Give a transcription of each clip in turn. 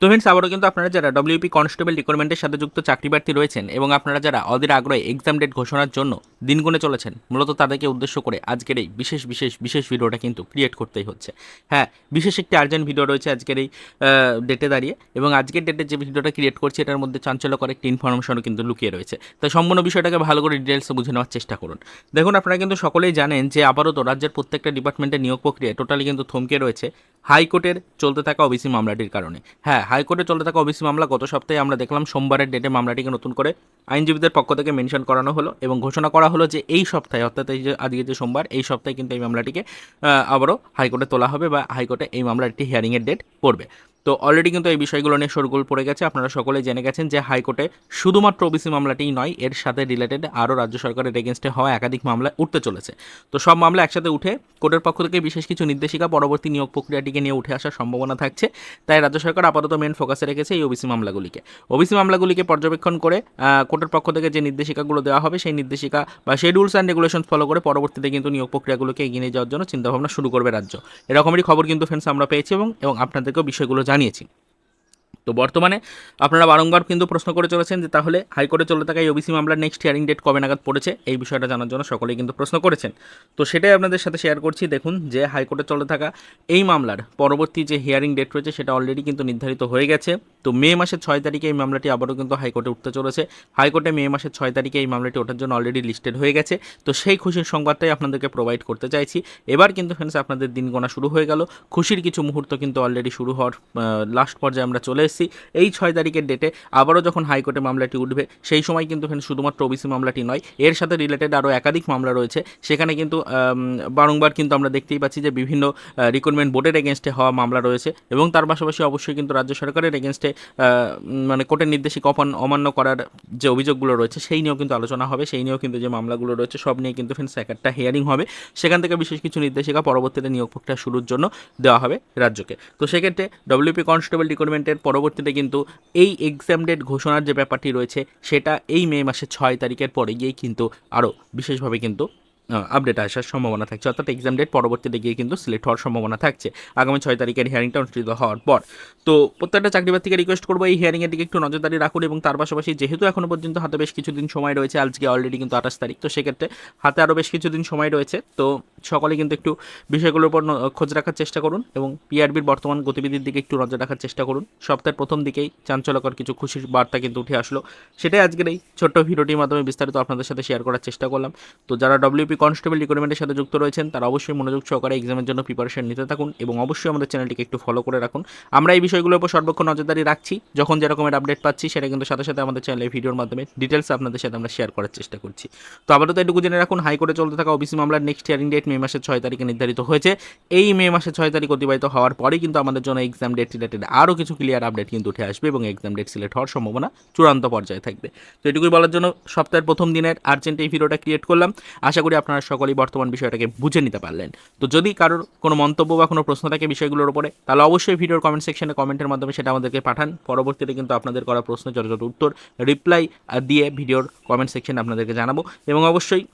তো ফ্রেন্ডস আবারও কিন্তু আপনারা যারা ডব্লিউপি কনস্টেবল রিক্রুটমেন্টের সাথে যুক্ত চাকরি প্রার্থী রয়েছেন এবং আপনারা যারা অধীর আগ্রহে এক্সাম ডেট ঘোষণার জন্য দিন গুনে চলেছেন, মূলত তাদেরকে উদ্দেশ্য করে আজকের এই বিশেষ বিশেষ বিশেষ ভিডিওটা কিন্তু ক্রিয়েট করতেই হচ্ছে। হ্যাঁ বিশেষ একটি আর্জেন্ট ভিডিও রয়েছে আজকের এই ডেটে দাঁড়িয়ে এবং আজকের ডেটে যে ভিডিওটা ক্রিয়েট করছি এটার মধ্যে চাঞ্চল্যকর একটি ইনফরমেশনও কিন্তু লুকিয়ে রয়েছে। তাই সম্পূর্ণ বিষয়টাকে ভালো করে ডিটেলসে বুঝে নেওয়ার চেষ্টা করুন। দেখুন, আপনারা কিন্তু সকলেই জানেন যে আপাতত রাজ্যের প্রত্যেকটা ডিপার্টমেন্টের নিয়োগ প্রক্রিয়া টোটালি কিন্তু থমকে রয়েছে। হাইকোর্টের চলতে থাকা ওবিসি মামলাটির কারণে। হ্যাঁ হাইকোর্টে চলতে থাকা ওবিসি মামলা গত সপ্তাহে আমরা দেখলাম, সোমবারের ডেটে মামলাটিকে নতুন করে আইনজীবীদের পক্ষ থেকে মেনশন করানো হলো এবং ঘোষণা করা হলো যে এই সপ্তাহে, অর্থাৎ এই যে আজকে যে সোমবার, এই সপ্তাহে কিন্তু এই মামলাটিকে আবারও হাইকোর্টে তোলা হবে বা হাইকোর্টে এই মামলার একটি হিয়ারিংয়ের ডেট পড়বে। তো অলরেডি কিন্তু এই বিষয়গুলো নিয়ে শোরগোল পড়ে গেছে। আপনারা সকলে জেনে গেছেন যে হাইকোর্টে শুধুমাত্র ওবিসি মামলাটিই নয়, এর সাথে রিলেটেড আরও রাজ্য সরকারের এগেনস্টে হওয়া একাধিক মামলা উঠতে চলেছে। তো সব মামলা একসাথে উঠে কোর্টের পক্ষ থেকে বিশেষ কিছু নির্দেশিকা পরবর্তী নিয়োগ প্রক্রিয়াটিকে নিয়ে উঠে আসার সম্ভাবনা থাকছে। তাই রাজ্য সরকার আপাতত মেন ফোকাসে রেখেছে এই ওবিসি মামলাগুলিকে। ওবিসি মামলাগুলিকে পর্যবেক্ষণ করে কোর্টের পক্ষ থেকে যে নির্দেশিকাগুলো দেওয়া হবে, সেই নির্দেশিকা বা সেই রুলস অ্যান্ড রেগুলেশন ফলো করে পরবর্তীতে কিন্তু নিয়োগ প্রক্রিয়াগুলোকে এগিয়ে নিয়ে যাওয়ার জন্য চিন্তাভাবনা শুরু করবে রাজ্য। এরকমেরই খবর কিন্তু ফ্রেন্ডস আমরা পেয়েছি এবং এবং আপনাদেরকেও বিষয়গুলো জানিয়েছি। তো বর্তমানে আপনারা বারংবার কিন্তু প্রশ্ন করে চলেছেন যে তাহলে হাইকোর্টে চলে থাকা এই ওবিসি মামলার নেক্সট হিয়ারিং ডেট কবে নাগাদ পড়েছে, এই বিষয়টা জানার জন্য সকলেই কিন্তু প্রশ্ন করেছেন। তো সেটাই আপনাদের সাথে শেয়ার করছি। দেখুন যে হাইকোর্টে চলে থাকা এই মামলার পরবর্তী যে হিয়ারিং ডেট রয়েছে সেটা অলরেডি কিন্তু নির্ধারিত হয়ে গেছে। তো মে মাসের ছয় তারিখে এই মামলাটি আবারও কিন্তু হাইকোর্টে উঠতে চলেছে। হাইকোর্টে মে মাসের ছয় তারিখে এই মামলাটি ওঠার জন্য অলরেডি লিস্টেড হয়ে গেছে। তো সেই খুশির সংবাদটাই আপনাদেরকে প্রোভাইড করতে চাইছি। এবার কিন্তু ফ্রেন্ডস আপনাদের দিন গোনা শুরু হয়ে গেল। খুশির কিছু মুহূর্ত কিন্তু অলরেডি শুরু হওয়ার লাস্ট পর্যায়ে আমরা চলে এসেছি। এই ছয় তারিখের ডেটে আবারও যখন হাইকোর্টে মামলাটি উঠবে, সেই সময় কিন্তু ফ্রেন্ডস শুধুমাত্র ওবিসি মামলাটি নয়, এর সাথে রিলেটেড আরও একাধিক মামলা রয়েছে। সেখানে কিন্তু বারংবার কিন্তু আমরা দেখতেই পাচ্ছি যে বিভিন্ন রিক্রুটমেন্ট বোর্ডের এগেনস্টে হওয়া মামলা রয়েছে এবং তার পাশাপাশি অবশ্যই কিন্তু রাজ্য সরকারের এগেনস্টে মানে কোর্টের নির্দেশিকা অমান্য করার যে অভিযোগগুলো রয়েছে, সেই নিয়েও কিন্তু আলোচনা হবে। সেই নিয়েও কিন্তু যে মামলাগুলো রয়েছে, সব নিয়ে কিন্তু ফ্রেন্ডস এক একটা হিয়ারিং হবে। সেখান থেকে বিশেষ কিছু নির্দেশিকা পরবর্তীতে নিয়োগ প্রক্রিয়া শুরুর জন্য দেওয়া হবে রাজ্যকে। তো সেক্ষেত্রে ডব্লিউপি কনস্টেবল রিক্রুটমেন্টের পরবর্তীতে কিন্তু এই এক্সাম ডেট ঘোষণার যে ব্যাপারটি রয়েছে, সেটা এই মে মাসের ছয় তারিখের পরে গিয়েই কিন্তু আরও বিশেষভাবে কিন্তু আপডেট আসার সম্ভাবনা থাকছে। অর্থাৎ এক্সাম ডেট পরবর্তীতে গিয়ে কিন্তু সিলেক্ট হওয়ার সম্ভাবনা থাকছে। আগামী ছয় তারিখের হিয়ারিংটা অনুষ্ঠিত হওয়ার পর। তো প্রত্যেকটা চাকরি প্রার্থীকে রিকোয়েস্ট করব, এই হিয়ারিংয়ের দিকে একটু নজরদারি রাখুন এবং তার পাশাপাশি যেহেতু এখনও পর্যন্ত হাতে বেশ কিছুদিন সময় রয়েছে, আজকে অলরেডি কিন্তু আঠাশ তারিখ, তো সেক্ষেত্রে হাতে আরও বেশ কিছুদিন সময় রয়েছে। তো সকলে কিন্তু একটু বিষয়গুলোর উপর খোঁজ রাখার চেষ্টা করুন এবং পিআরবির বর্তমান গতিবিধির দিকে একটু নজর রাখার চেষ্টা করুন। সপ্তাহের প্রথম দিকেই চাঞ্চল্যকর কিছু খুশির বার্তা কিন্তু উঠে আসলো। সেটাই আজকের এই ছোট্ট ভিডিওটির মাধ্যমে বিস্তারিত আপনাদের সাথে শেয়ার করার চেষ্টা করলাম। তো যারা ডব্লিউপি কনস্টেবল রিক্রুটমেন্টের সাথে যুক্ত রয়েছেন, তারা অবশ্যই মনোযোগ সহকারে এক্সামের জন্য প্রিপারেশন নিতে থাকুন এবং অবশ্যই আমাদের চ্যানেলটিকে একটু ফলো করে রাখুন। আমরা এই বিষয়গুলোর উপর সর্বক্ষণ নজরদারি রাখছি। যখন যেরকমের আপডেট পাচ্ছি, সেটা কিন্তু সাথে সাথে আমাদের চ্যানেলে ভিডিওর মাধ্যমে ডিটেলস আপনাদের সাথে আমরা শেয়ার করার চেষ্টা করছি। তো আপাতত এটুকু জেনে রাখুন, হাইকোর্টে চলতে থাকা ওবিসি মামলার নেক্সট হিয়ারিং ডেট মে মাসের ছয় তারিখে নির্ধারিত হয়েছে। এই মে মাসের ছয় তারিখ অতিবাহিত হওয়ার পরেই কিন্তু আমাদের জন্য এক্সাম ডেট রিলেটেড আরও কিছু ক্লিয়ার আপডেট কিন্তু উঠে আসবে এবং এক্সাম ডেট সিলেক্ট হওয়ার সম্ভাবনা চূড়ান্ত পর্যায়ে থাকবে। তো এটুকুই বলার জন্য সপ্তাহের প্রথম দিনের আর্জেন্ট এই ভিডিওটা ক্রিয়েট করলাম। আশা করি আপনারা সকলেই বর্তমান বিষয়টাকে বুঝে নিতে পারলেন। তো যদি কারোর কোনো মন্তব্য বা কোনো প্রশ্ন থাকে বিষয়গুলোর উপরে, তাহলে অবশ্যই ভিডিওর কমেন্ট সেকশনে কমেন্টের মাধ্যমে সেটা আমাদেরকে পাঠান। পরবর্তীতে কিন্তু আপনাদের করা প্রশ্ন, যথাযথ উত্তর রিপ্লাই দিয়ে ভিডিওর কমেন্ট সেকশনে আপনাদেরকে জানাব এবং অবশ্যই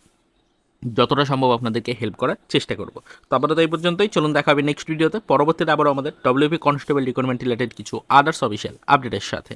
যতটা সম্ভব আপনাদেরকে হেল্প করার চেষ্টা করব। তো আপাতত এই পর্যন্তই। চলুন দেখা হবে নেক্সট ভিডিওতে পরবর্তীতে আবারও আমাদের ডব্লিউপি কনস্টেবল রিক্রুটমেন্ট রিলেটেড কিছু আদার্স অফিসিয়াল আপডেটের সাথে।